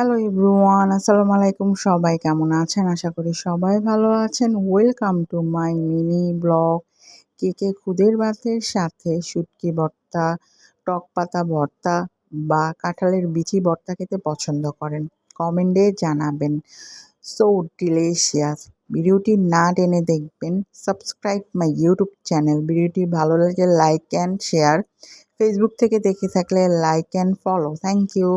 Hello everyone আসসালামু আলাইকুম সবাই কেমন আছেন? আশা করি সবাই ভালো আছেন। Welcome to my mini blog কে কে খুদের ভাতের সাথে শুটকি ভর্তা, টক পাতা ভর্তা বা কাঁঠালের বিচি ভর্তা খেতে পছন্দ করেন, কমেন্টে জানাবেন। সো ডিলেশিয়াস ভিডিওটি না টেনে দেখবেন। সাবস্ক্রাইব মাই ইউটিউব চ্যানেল ভিডিওটি ভালো লাগে লাইক অ্যান্ড শেয়ার ফেসবুক থেকে দেখে থাকলে like and follow thank you